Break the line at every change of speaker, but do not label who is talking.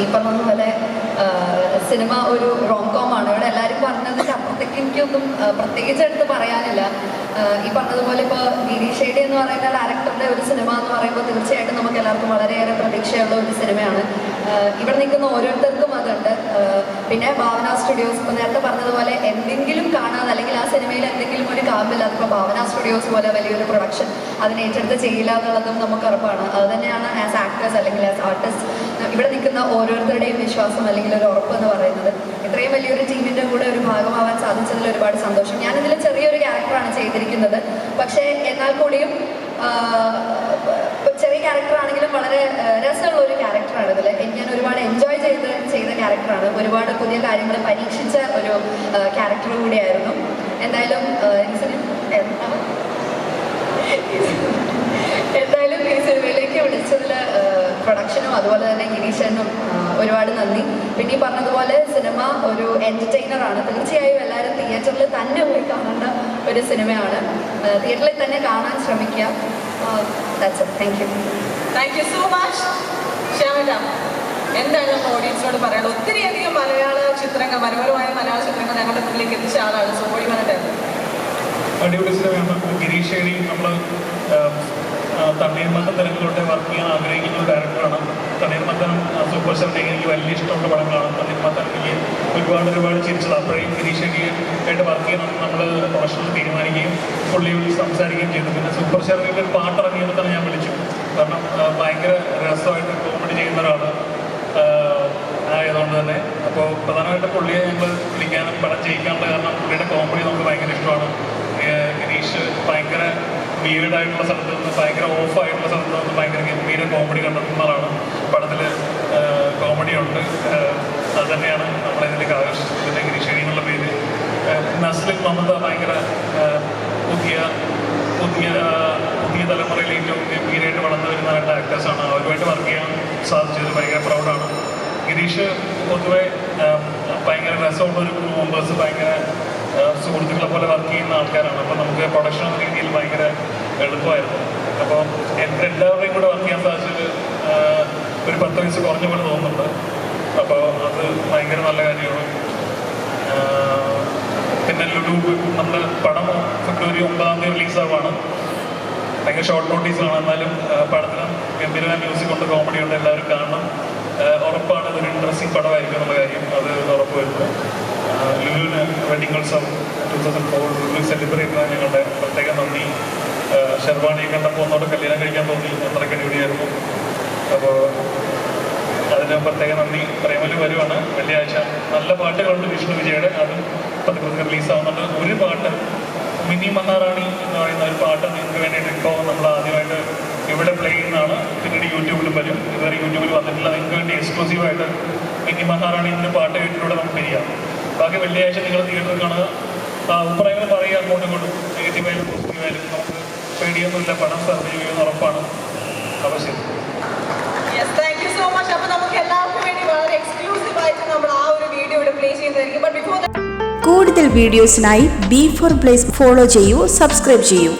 ഈ പറഞ്ഞ പോലെ സിനിമ ഒരു റോം കോം ആണ്. ഇവിടെ എല്ലാവരും പറഞ്ഞതിന്റെ അപ്പുറത്തേക്ക് എനിക്കൊന്നും പ്രത്യേകിച്ച് എടുത്ത് പറയാനില്ല. ഈ പറഞ്ഞതുപോലെ ഇപ്പോൾ ഗിരീഷേടി എന്ന് പറയുന്ന ഡയറക്ടറുടെ ഒരു സിനിമ എന്ന് പറയുമ്പോൾ തീർച്ചയായിട്ടും നമുക്ക് എല്ലാവർക്കും വളരെയേറെ പ്രതീക്ഷയുള്ള ഒരു സിനിമയാണ്. ഇവിടെ നിൽക്കുന്ന ഓരോരുത്തർക്കും അതുണ്ട്. പിന്നെ ഭാവന സ്റ്റുഡിയോസ് ഇപ്പോൾ നേരത്തെ പറഞ്ഞതുപോലെ എന്തെങ്കിലും കാണാതെ അല്ലെങ്കിൽ ആ സിനിമയിൽ എന്തെങ്കിലും ഒരു കാമ്പില്ല അതിപ്പോൾ ഭാവന സ്റ്റുഡിയോസ് പോലെ വലിയൊരു പ്രൊഡക്ഷൻ അതിനേറ്റെടുത്ത് ചെയ്യില്ല എന്നുള്ളതും നമുക്ക് ഉറപ്പാണ്. അത് ആക്ടേഴ്സ് അല്ലെങ്കിൽ ആസ് ആർട്ടിസ്റ്റ് ഇവിടെ നിൽക്കുന്ന ഓരോരുത്തരുടെയും വിശ്വാസം അല്ലെങ്കിൽ ഒരു ഉറപ്പ് എന്ന് പറയുന്നത് ഇത്രയും വലിയൊരു ടീമിന്റെ കൂടെ ഒരു ഭാഗമാവാൻ സാധിച്ചതിൽ ഒരുപാട് സന്തോഷം. ഞാനിതിൽ ചെറിയൊരു ക്യാരക്ടറാണ് ചെയ്തിരിക്കുന്നത്. പക്ഷേ എന്നാൽ കൂടിയും ചെറിയ ക്യാരക്ടർ ആണെങ്കിലും വളരെ രസമുള്ള ഒരു ക്യാരക്ടറാണ് ഇതിൽ ഞാൻ ഒരുപാട് എൻജോയ് ചെയ്ത് ചെയ്ത ക്യാരക്ടറാണ് ഒരുപാട് പുതിയ കാര്യങ്ങൾ പരീക്ഷിച്ച ഒരു ക്യാരക്ടർ കൂടിയായിരുന്നു? എന്തായാലും ഒരുപാട് നന്ദി. പിന്നെ ഈ പറഞ്ഞതുപോലെ സിനിമ ഒരു എന്റർടൈനർ ആണ്. തീർച്ചയായും എല്ലാവരും തിയേറ്ററിൽ തന്നെ പോയി കാണേണ്ട ഒരു സിനിമയാണ്. തിയേറ്ററിൽ തന്നെ കാണാൻ ശ്രമിക്കുക. Thank you
thank you so much ശ്യാമേട്ട എന്താണ് നമ്മൾ ഓഡിയൻസിനോട് പറയാനുള്ളത് ഒത്തിരിയധികം മലയാള ചിത്രങ്ങൾ മനോഹരമായ മലയാള ചിത്രങ്ങൾ ഞങ്ങളുടെ മുന്നിലേക്ക് എത്തിച്ച ആളാണ് സോഴി പറഞ്ഞിട്ടായിരുന്നു
അടിപൊളി സിനിമയാണ്. ഗിരീഷ് നമ്മൾ തണ്ണീർമത്തം തിരക്കിലോട്ട് വർക്ക് ചെയ്യാൻ ആഗ്രഹിക്കുന്ന ഒരു ഡയറക്ടറാണ് തണ്ണീർമത്തം സൂപ്പർ സെവൻ എനിക്ക് വലിയ ഇഷ്ടമുള്ള പടങ്ങളാണ്. തണ്ണീർമത്തം എനിക്ക് ഒരുപാട് ഒരുപാട് ചിരിച്ചത് അപ്പോഴേക്കും ഗിരീഷ് ഷേണി ആയിട്ട് വർക്ക് ചെയ്യണം നമ്മൾ പ്രൊഫഷണൽ തീരുമാനിക്കുകയും പുള്ളി വിളിച്ച് സംസാരിക്കുകയും ചെയ്തു. പിന്നെ സൂപ്പർ സെവനിൽ ഒരു പാട്ട് ഇറങ്ങിയപ്പോൾ തന്നെ ഞാൻ വിളിച്ചു. കാരണം ഭയങ്കര രസമായിട്ട് കോമഡി ചെയ്യുന്ന ഒരാൾ ആയതുകൊണ്ട് തന്നെ. അപ്പോൾ പ്രധാനമായിട്ട് പുള്ളിയെ ഞങ്ങൾ വിളിക്കാനും പടം ചെയ്യിക്കാനുള്ള കാരണം പുള്ളിയുടെ കോമഡി നമുക്ക് ഭയങ്കര ഇഷ്ടമാണ്. ഗിരീഷ് ഭയങ്കര വീടായിട്ടുള്ള സ്ഥലത്ത് നിന്ന് ഭയങ്കര ഓഫായിട്ടുള്ള സ്ഥലത്ത് നിന്ന് ഭയങ്കര ഗംഭീര കോമഡി കണ്ടെത്തുന്നതാണ്. പടത്തിൽ കോമഡി ഉണ്ട്. ഏഹ് അത് തന്നെയാണ് നമ്മളിതിലേക്ക് ആകർഷിച്ചത്. പിന്നെ ഗിരീഷേണി എന്നുള്ള പേര് നസ്ലിൻ മമത ഭയങ്കര പുതിയ പുതിയ പുതിയ തലമുറയിൽ ഏറ്റവും ഗംഭീരമായിട്ട് വളർന്നു വരുന്ന രണ്ട് ആക്ടേഴ്സാണ് അവരുമായിട്ട് വർക്ക് ചെയ്യാൻ സാധിച്ചത് ഭയങ്കര പ്രൗഡാണ് ഗിരീഷ് പൊതുവെ ഭയങ്കര രസമുള്ള ഒരു മെമ്പേഴ്സ് ഭയങ്കര സുഹൃത്തുക്കളെ പോലെ വർക്ക് ചെയ്യുന്ന ആൾക്കാരാണ്. അപ്പോൾ നമുക്ക് പ്രൊഡക്ഷൻ രീതിയിൽ ഭയങ്കര എളുപ്പമായിരുന്നു. അപ്പോൾ എല്ലാവരുടെയും കൂടെ വർക്ക് ചെയ്യാൻ സാധിച്ചത് ഒരു പത്ത് വയസ്സ് കുറഞ്ഞ പോലെ തോന്നുന്നുണ്ട്. അപ്പോൾ അത് ഭയങ്കര നല്ല കാര്യമാണ്. പിന്നെ ലുഡു നമ്മുടെ പടം ഫെബ്രുവരി ഒമ്പതാം തീയതി റിലീസാവാണ്. ഭയങ്കര ഷോർട്ട് നോട്ടീസാണ് എന്നാലും പടത്തിന് ഗംഭീരമായ മ്യൂസിക് ഉണ്ട് കോമഡി ഉണ്ട് എല്ലാവരും കാണണം. ഉറപ്പാണ് ഇതൊരു ഇൻട്രസ്റ്റിംഗ് പടമായിരിക്കും എന്നുള്ള കാര്യം. അത് ഉറപ്പ് വരുന്നു. ആ, ലുലുവിന് വെഡിങ് ഉത്സവം ടു തൗസൻഡ് ഫോർ സെലിബ്രേറ്റ് ചെയ്യാൻ ഞങ്ങളുടെ പ്രത്യേക നന്ദി. ഷെർവാണിയെ കണ്ടപ്പോൾ ഒന്നോട് കല്യാണം കഴിക്കാൻ തോന്നി. അത്രയ്ക്ക് അടിപൊളിയായിരുന്നു. അപ്പോൾ അതിന് പ്രത്യേക നന്ദി. പ്രേമൽ വരുവാണ്. വെള്ളിയാഴ്ച നല്ല പാട്ടുകളുണ്ട് വിഷ്ണു വിജയുടെ. അതും പതിപ്പതിന് റിലീസാവുന്നുണ്ട് ഒരു പാട്ട് മിനി മന്നാറാണി എന്ന് പറയുന്ന ഒരു പാട്ട് നിങ്ങൾക്ക് വേണ്ടിയിട്ട് ഇപ്പോൾ നമ്മൾ ആദ്യമായിട്ട് ഇവിടെ പ്ലേ ചെയ്യുന്നതാണ്. പിന്നീട് യൂട്യൂബിലും വരും. ഇതുവരെ യൂട്യൂബിൽ വന്നിട്ടില്ല. നിങ്ങൾക്ക് വേണ്ടി എക്സ്ക്ലൂസീവായിട്ട് മിനി മന്നാറാണി എന്ന പാട്ട് കേട്ടിലൂടെ നമുക്ക് പിരിയാം ബാക്കി വെള്ളിയാഴ്ച നിങ്ങൾ തിയേറ്ററിൽ കാണുക. അഭിപ്രായങ്ങൾ പറയുക അങ്ങോട്ടും ഇങ്ങോട്ടും. നെഗറ്റീവായാലും പോസിറ്റീവായാലും നമുക്ക് പേടിയൊന്നുമില്ല. പണം സർജിക്കുകയും ചെയ്യുമെന്ന് ഉറപ്പാണ്. അപ്പോൾ ശരി.
യെസ് താങ്ക് സോ മച്ച് അപ്പോൾ നമുക്ക് വേണ്ടി വളരെ എക്സ്ക്ലൂസീവ് നമ്മൾ ആ ഒരു വീഡിയോ ഇവിടെ പ്ലേ ചെയ്യുന്നതായിരിക്കും ബട്ട് ബിഫോർ
കൂടുതൽ വീഡിയോസിനായി ബി ഫോർ പ്ലേസ് ഫോളോ ചെയ്യൂ സബ്സ്ക്രൈബ് ചെയ്യൂ.